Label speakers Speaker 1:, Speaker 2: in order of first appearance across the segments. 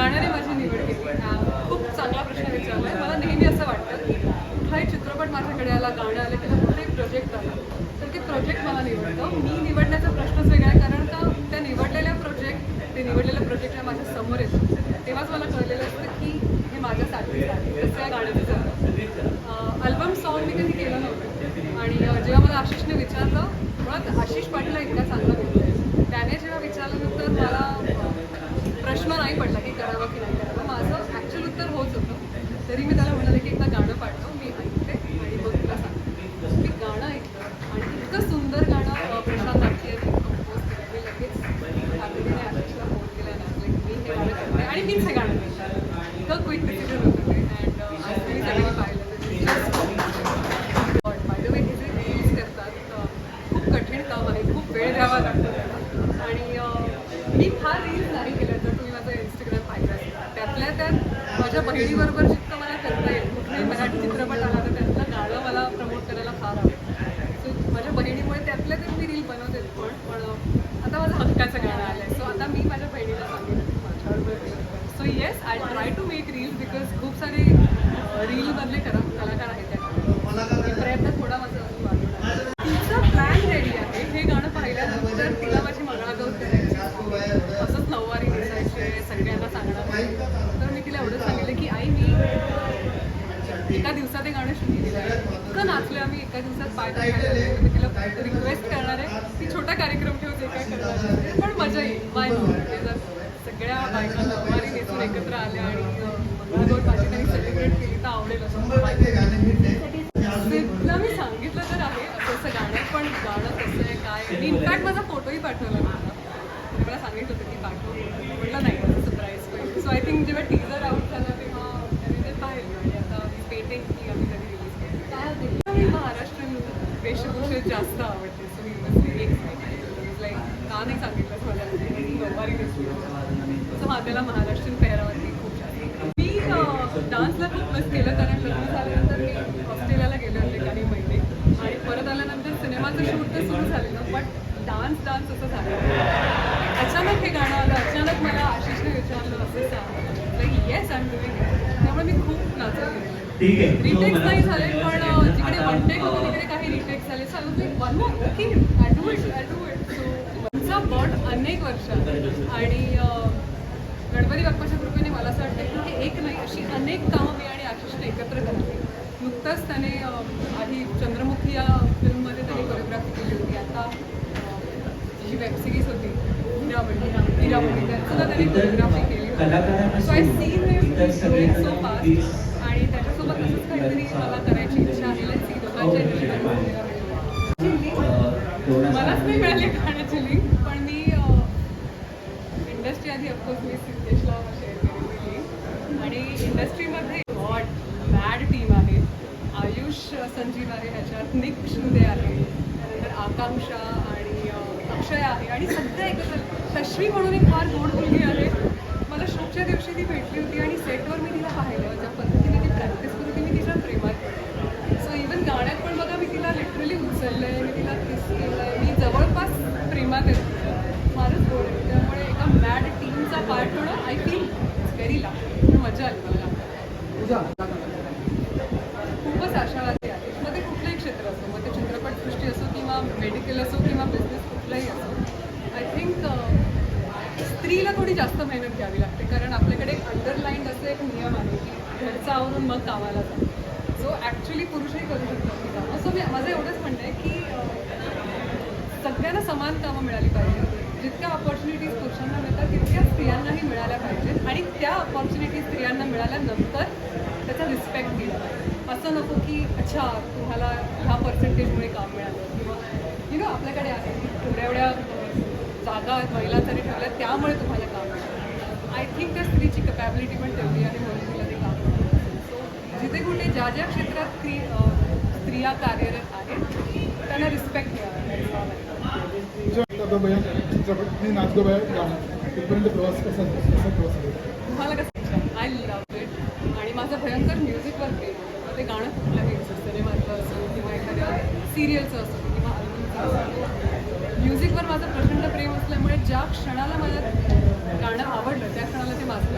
Speaker 1: गाण्याने माझी निवड केली खूप चांगला प्रश्न विचारलाय. मला नेहमी असं वाटतं की कुठलाही चित्रपट माझ्याकडे आला गाणं आलं किंवा कुठलाही प्रोजेक्ट आला तर ते प्रोजेक्ट मला निवडतं. मी निवडण्याचा प्रश्नच वेगळा आहे कारण का त्या निवडलेल्या प्रोजेक्ट ते निवडलेल्या प्रोजेक्ट जेव्हा माझ्यासमोर येतो. तेव्हाच मला कळलेलं असतं की हे माझ्यासाठी आहे. तसं या गाण्याचं अल्बम सॉन्ग मी कधी केलं नव्हतं. आणि जेव्हा मला आशिषने विचारलं मुळात आशिष पाटील इतका चांगला त्याने जेव्हा विचारल्यानंतर मला प्रश्न नाही पडला. करावं की नाही करावं? माझं ॲक्च्युअल उत्तर होत होतं. तरी मी त्याला म्हणाले की एकदा गाणं पाठव मी ऐकते आणि मग तुला सांगते मी गाणं ऐकलं आणि इतकं सुंदर गाणं अं, प्रशांत आत्तीयांनी कंपोज केलं मी लगेच तातडीने आशिषला फोन केला ना like, मी हे गाणं करते आणि मीच हे गाणं करते इतकं क्विक डिसिजन होतं ते अँड आज तुम्ही सगळ्यांनी पाहिलं बाय द वे हे जे रील्स करतात अं, खूप कठीण काम आहे खूप वेळ द्यावा लागतो त्याला आणि अं, मी फार रील्स नाही केल्या जर तुम्ही माझं इंस्टाग्राम पाहिलं असेल त्यातल्या त्यात माझ्या बहिणीबरोबर जितकं मला करता येईल कुठलाही मराठी चित्रपट आला तर त्यातलं गाणं मला प्रमोट करायला फार आवडेल. सो माझ्या बहिणीमुळे त्यातल्या त्यात मी रील बनवते पण पण आता माझं हक्काचं गाणं आलं आहे सो आता मी माझ्या बहिणीला सांगेन. माझ्याबरोबर so yes I try to make reels because खूप सारे रीलमधले करा कलाकार आहेत त्याच्यामध्ये प्रयत्न थोडा माझा अजून आहे. प्लॅन रेडी आहे. हे गाणं पाहिल्यानंतर तिला माझी मंगळागौर करायची. असंच नऊवारी दिसायचे सगळ्यांना सांगणार एवढं सांगितलं की आई मी एका दिवसात हे गाणं शूटिंग केलं आहे. इतकं नाचले आम्ही एका दिवसात पाय तिला रिक्वेस्ट करणार आहे की छोटा कार्यक्रम ठेवू जे काय करणार आहे. पण मजा येईल. बाय जर सगळ्या बायका नऊवारी नेसून एकत्र आल्या आणि मंगळागौर माझी सेलिब्रेट केली. तर आवडेल असं. मी सांगितलं तर आहे तसं गाणं पण गाणं कसं आहे काय आहे. मी इनफॅक्ट माझा फोटोही पाठवला मला मला सांगितलं होतं की पाठव. म्हटलं नाही सरप्राईज सो आय थिंक जेव्हा टी आउट झाला तेव्हा त्यांनी ते पाहिलं आणि आता पेटेंट की आम्ही कधी रिलीज केली काय होते मी महाराष्ट्रीयन वेशभूषेत जास्त आवडते सो मी बसली एक लाईक का नाही सांगितलं मला त्याला महाराष्ट्रीयन पेहरावरती खूप जास्त मी डान्सला खूप मिस केलं कारण लग्न झाल्यानंतर मी ऑस्ट्रेलियाला गेले होते काही महिने. आणि परत आल्यानंतर सिनेमाचं शूट तर सुरू झालेलं बट डान्स डान्स असं झालं. अचानक हे गाणं आलं अचानक मला आशिषने विचारलं असं सांग. येस आय त्यामुळे मी खूप नाचले रिटेक्स नाही झाले पण अं, जिकडे वन टेक होते तिकडे काही रिटेक्स झाले. So like one more okay I do it I do it so माझा बट अनेक वर्ष आणि गणपती बाप्पाच्या कृपेने मला असं वाटतं की हे एक नाही अशी अनेक कामं मी आणि आशिषने एकत्र करावी नुकतंच त्याने आधी चंद्रमुखी या फिल्ममध्ये त्यांनी कोरिओग्राफी केली होती आता जी वेब सिरीज होती त्यांनी कोरिओग्राफी केली
Speaker 2: कलाकारांना
Speaker 1: सो आय सीन
Speaker 2: इतर सगळे
Speaker 1: सो फास्ट आणि त्याच्यासोबत असंच काहीतरी मला करायची इच्छा आहे see, दोघांच्या मिळेल. मलाच नाही मिळाली गाण्याची लिंक पण मी आधी ऑफकोर्स मी सिद्धेशला शेअर केलेली link. आणि इंडस्ट्रीमध्ये गॉड मॅड टीम आहे. आयुष संजीव आहे ह्याच्यात निक शिंदे आहे. त्यानंतर आकांक्षा आणि अक्षय आहे. आणि सध्या एकत्र तश्वी म्हणून एक फार गोड मुलगी आहे. मला शोकच्या दिवशी ती भेटली होती आणि सेटवर मी तिला पाहिलं ज्या पद्धतीने ती प्रॅक्टिस करत होती मी तिच्या प्रेमात सो इवन गाण्यात पण बघा मी तिला लिटरली उचललं आहे मी तिला किस केलं आहे मी जवळपास प्रेमात आहे फारच गोड आहे त्यामुळे एका मॅड टीमचा पार्ट होणं आय फील व्हेरी ला पण मजा आली मला गाण्यात. खूपच आशावादी आहे. मग ते कुठलंही क्षेत्र असो मग ते चित्रपटसृष्टी असो किंवा मेडिकल असो किंवा बिझनेस कुठलाही असो आय थिंक स्त्रीला थोडी जास्त मेहनत घ्यावी लागते. कारण आपल्याकडे एक अंडरलाईन असं एक नियम आहे की घरचा आवरून मग कामाला जा. जो ॲक्च्युली पुरुषही करू शकतात ती कामं. सो मी माझं एवढंच म्हणणं आहे की सगळ्यांना समान कामं मिळाली पाहिजे जितक्या ऑपॉर्च्युनिटीज पुरुषांना मिळतात तितक्या स्त्रियांनाही मिळाल्या पाहिजेत. आणि त्या ऑपॉर्च्युनिटीज स्त्रियांना मिळाल्यानंतर त्याचा रिस्पेक्ट दिला पाहिजे. असं नको की अच्छा तुम्हाला ह्या पर्सेंटेजमुळे काम मिळालं. किंवा यु नो आपल्याकडे आहे. की एवढ्या एवढ्या जागा स्त्रियांसाठी ठेवल्या त्यामुळे तुम्हाला काम मिळालं. आय थिंक त्या स्त्रीची कपॅबिलिटी पण तेवढी आहे म्हणून तिला ते काम मिळालं. सो जिथे कुठे ज्या ज्या क्षेत्रात स्त्री स्त्रिया कार्यरत आहेत त्यांना रिस्पेक्ट मिळाला.
Speaker 3: चित्रपट मी गाणं प्रवास कसा कसा प्रवास
Speaker 1: तुम्हाला कसं आय लव्ह इट आणि माझं भयंकर म्युझिकवर प्रेम. मग ते गाणं कुठलंही असो सिनेमाचं असो किंवा एखाद्या सिरियलचं असो किंवा अल्बमचं असो. म्युझिकवर माझं प्रचंड प्रेम असल्यामुळे ज्या क्षणाला मला गाणं आवडलं त्या क्षणाला ते माझं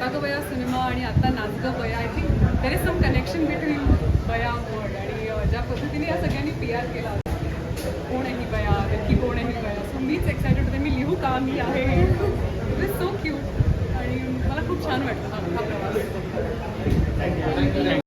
Speaker 1: गाणं बया सिनेमा आणि आत्ता नाच गं बया I think there is some connection between बया वर्ड आणि ज्या पद्धतीने या सगळ्यांनी पी आर केला कोण आहे बया? नक्की कोण आहे बया? सो मीच एक्सायटेड होते. मी लिहू का? मी आहे इट इज सो क्यूट मला खूप छान वाटतं हा प्रवास